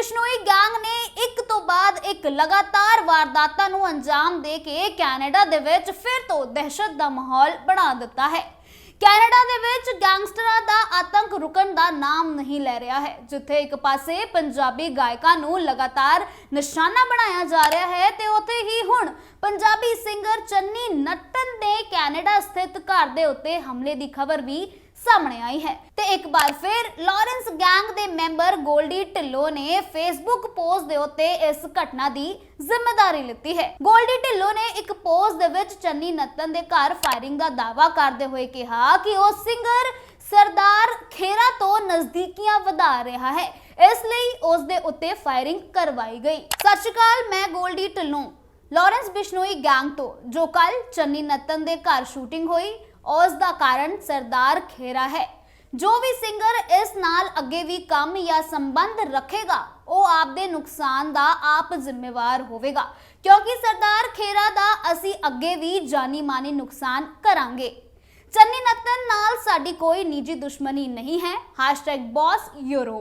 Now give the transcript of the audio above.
Bishnoi gang ਨੇ ਇੱਕ ਤੋਂ ਬਾਅਦ ਇੱਕ ਲਗਾਤਾਰ ਵਾਰਦਾਤਾਂ ਨੂੰ ਅੰਜਾਮ ਦੇ ਕੇ ਕੈਨੇਡਾ ਦੇ ਵਿੱਚ ਫਿਰ ਤੋਂ ਦਹਿਸ਼ਤ ਦਾ ਮਾਹੌਲ ਬਣਾ ਦਿੱਤਾ ਹੈ। ਕੈਨੇਡਾ ਦੇ ਵਿੱਚ ਗੈਂਗਸਟਰਾਂ ਦਾ ਆਤੰਕ ਰੁਕਣ ਦਾ ਨਾਮ ਨਹੀਂ ਲੈ ਰਿਹਾ ਹੈ। ਜਿੱਥੇ ਇੱਕ ਪਾਸੇ ਪੰਜਾਬੀ ਗਾਇਕਾਂ ਨੂੰ ਲਗਾਤਾਰ ਨਿਸ਼ਾਨਾ ਬਣਾਇਆ ਜਾ ਰਿਹਾ ਹੈ ਤੇ ਉੱਥੇ ਹੀ ਹੁਣ ਪੰਜਾਬੀ ਸਿੰਗਰ ਚੰਨੀ ਨੱਟਨ ਦੇ ਕੈਨੇਡਾ ਸਥਿਤ ਘਰ ਦੇ ਉੱਤੇ ਹਮਲੇ ਦੀ ਖਬਰ ਵੀ ਸਾਹਮਣੇ ਆਈ ਹੈ। ਤੇ ਇੱਕ ਵਾਰ ਫਿਰ ਲਾਰੈਂਸ ਦੇ ਮੈਂਬਰ ਗੋਲਡੀ ਢਿੱਲੋਂ ਨੇ ਫੇਸਬੁੱਕ ਪੋਸਟ ਦੇ ਉੱਤੇ ਇਸ ਘਟਨਾ ਦੀ ਜ਼ਿੰਮੇਵਾਰੀ ਲਿੱਤੀ ਹੈ। ਗੋਲਡੀ ਢਿੱਲੋਂ ਨੇ ਇੱਕ ਪੋਸਟ ਦੇ ਵਿੱਚ ਚੰਨੀ ਨੱਤਨ ਦੇ ਘਰ ਫਾਇਰਿੰਗ ਦਾ ਦਾਅਵਾ ਕਰਦੇ ਹੋਏ ਕਿਹਾ ਕਿ ਉਹ ਸਿੰਗਰ ਸਰਦਾਰ ਖੇਰਾ ਤੋਂ ਨਜ਼ਦੀਕੀਆਂ ਵਧਾ ਰਿਹਾ ਹੈ। ਇਸ ਲਈ ਉਸ ਦੇ ਉੱਤੇ ਫਾਇਰਿੰਗ ਕਰਵਾਈ ਗਈ। ਸਤਿ ਸ਼੍ਰੀ ਅਕਾਲ, ਮੈਂ ਗੋਲਡੀ ਢਿੱਲੋਂ। ਲਾਰੈਂਸ ਬਿਸ਼ਨੋਈ ਗੈਂਗ ਤੋਂ, ਜੋ ਕੱਲ ਚੰਨੀ ਨੱਤਨ ਦੇ ਘਰ ਸ਼ੂਟਿੰਗ ਹੋਈ, ਉਸ ਦਾ ਕਾਰਨ ਸਰਦਾਰ ਖੇਰਾ ਹੈ। ਜੋ ਵੀ ਸਿੰਗਰ ਇਸ ਨਾਲ ਅੱਗੇ ਵੀ ਕੰਮ ਜਾਂ ਸੰਬੰਧ ਰੱਖੇਗਾ, ਉਹ ਆਪਦੇ ਨੁਕਸਾਨ ਦਾ ਆਪ ਜ਼ਿੰਮੇਵਾਰ ਹੋਵੇਗਾ। ਕਿਉਂਕਿ ਸਰਦਾਰ ਖੇਰਾ ਦਾ ਅਸੀਂ ਅੱਗੇ ਵੀ ਜਾਨੀ ਮਾਨੀ ਨੁਕਸਾਨ ਕਰਾਂਗੇ। ਚੰਨੀ ਨੱਤਨ ਨਾਲ ਸਾਡੀ ਕੋਈ ਨਿੱਜੀ ਦੁਸ਼ਮਣੀ ਨਹੀਂ ਹੈ। #boss_euro